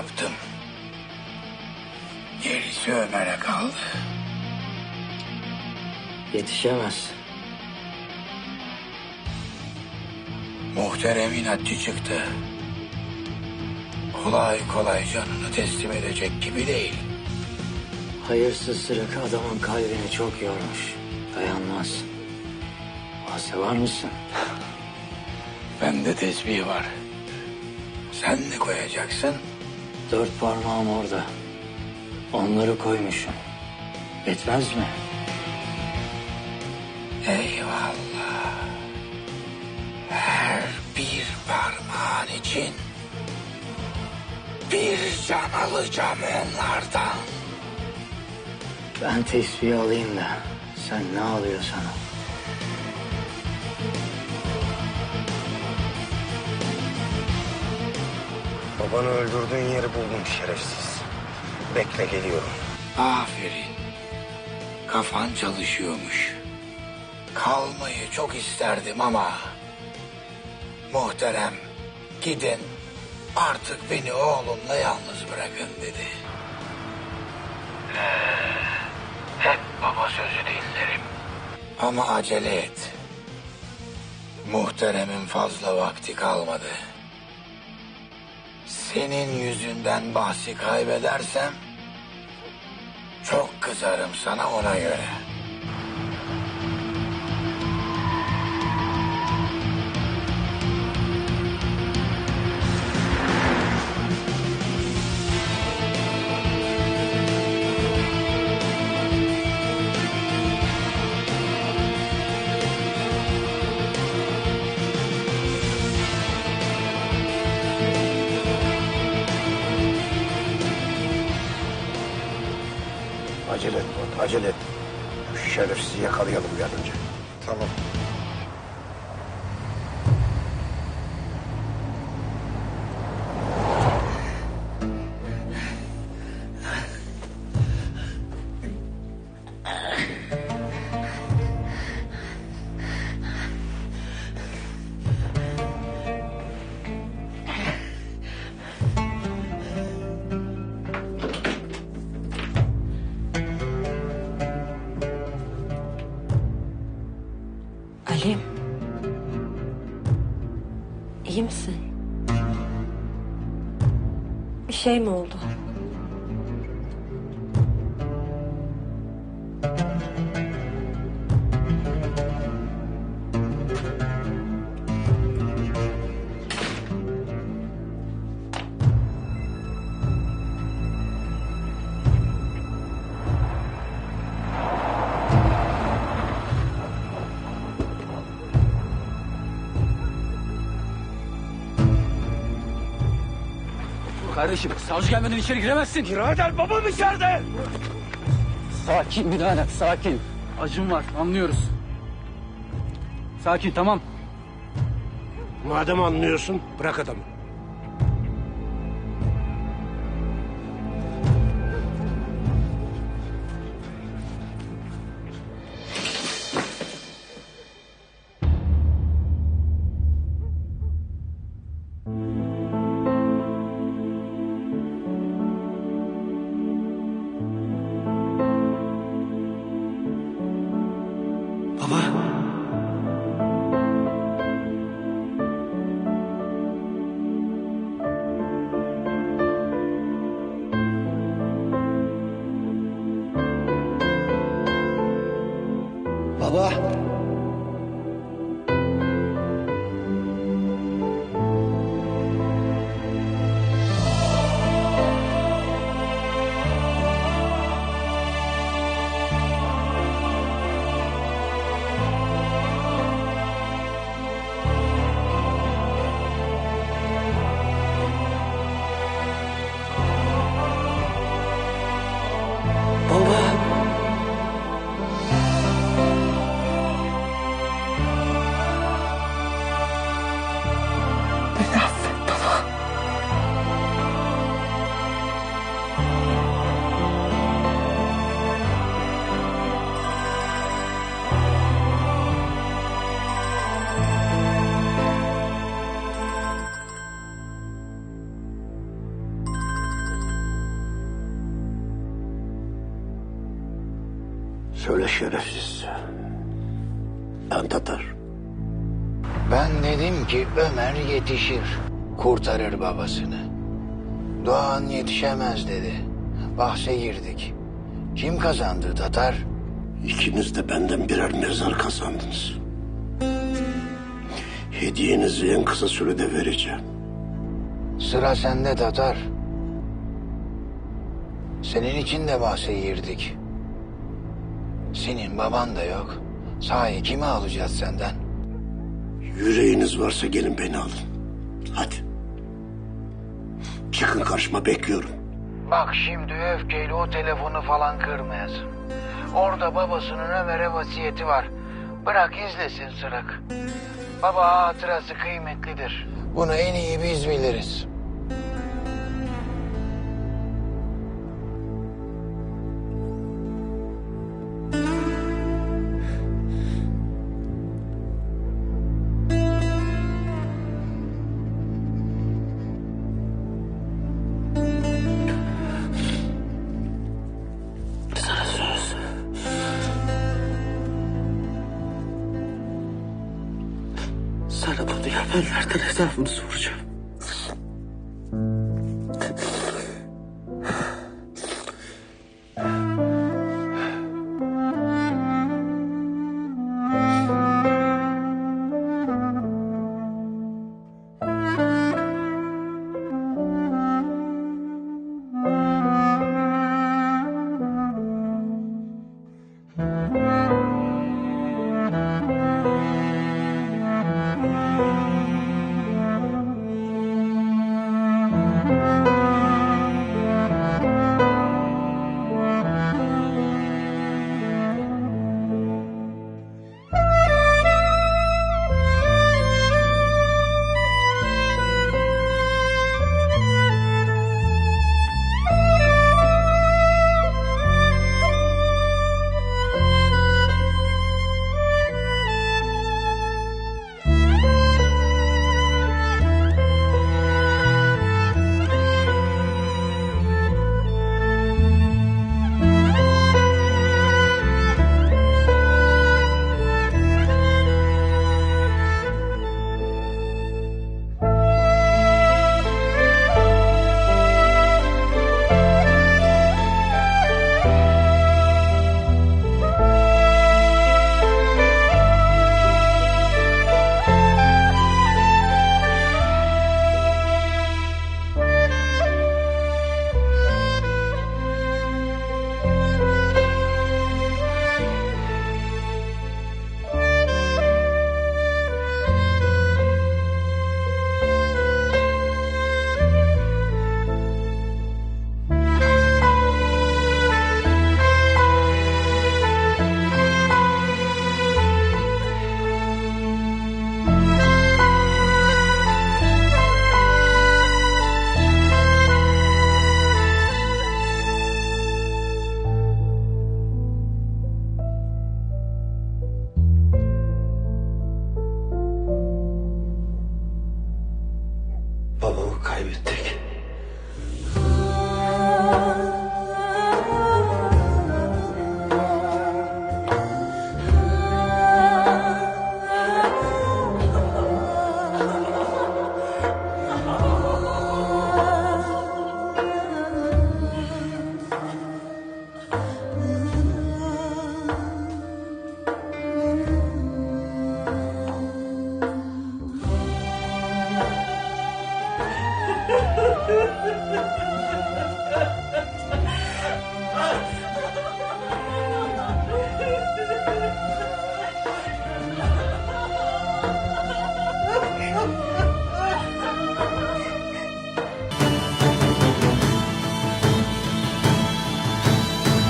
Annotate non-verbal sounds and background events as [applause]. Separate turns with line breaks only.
Yaptım. Gerisi Ömer'e kaldı.
Yetişemez.
Muhterem inatçı çıktı. Kolay kolay canını teslim edecek gibi değil.
Hayırsız sırık adamın kalbini çok yormuş. Dayanmaz. Ase var mısın?
Bende tesbih var. Sen ne koyacaksın?
Dört parmağım orada. Onları koymuşum. Yetmez mi?
Eyvallah. Her bir parmağın için bir can alacağım onlardan.
Ben tesbihi alayım da sen ne alıyorsan al.
Babanı öldürdüğün yeri buldum şerefsiz. Bekle geliyorum.
Aferin. Kafan çalışıyormuş. Kalmayı çok isterdim ama... Muhterem gidin artık beni oğlumla yalnız bırakın dedi. [sighs] Hep baba sözü dinlerim. Ama acele et. Muhteremin fazla vakti kalmadı. Senin yüzünden bahsi kaybedersem... Çok kızarım sana ona göre.
Acele et Murat, acele et. Şu şerefsizi yakalayalım bir an önce. Tamam.
Ali. İyi misin? Bir şey mi oldu?
Kardeşim savcı gelmeden içeri giremezsin.
Birader babam içeride.
Sakin birader sakin. Acım var anlıyoruz. Sakin tamam.
Madem anlıyorsun bırak adamı.
Baba.
Baba. Şerefsiz. Ben Tatar.
Ben dedim ki Ömer yetişir. Kurtarır babasını. Doğan yetişemez dedi. Bahse girdik. Kim kazandı Tatar?
İkiniz de benden birer mezar kazandınız. Hediyenizi en kısa sürede vereceğim.
Sıra sende Tatar. Senin için de bahse girdik. Senin baban da yok. Sahi kimi alacağız senden?
Yüreğiniz varsa gelin beni alın. Hadi. Çıkın karşıma bekliyorum.
Bak şimdi öfkeyle o telefonu falan kırmayasın. Orada babasının Ömer'e vasiyeti var. Bırak izlesin Sırak. Baba hatırası kıymetlidir. Bunu en iyi biz biliriz.
Bunu yapanlardan hesabını soracağım.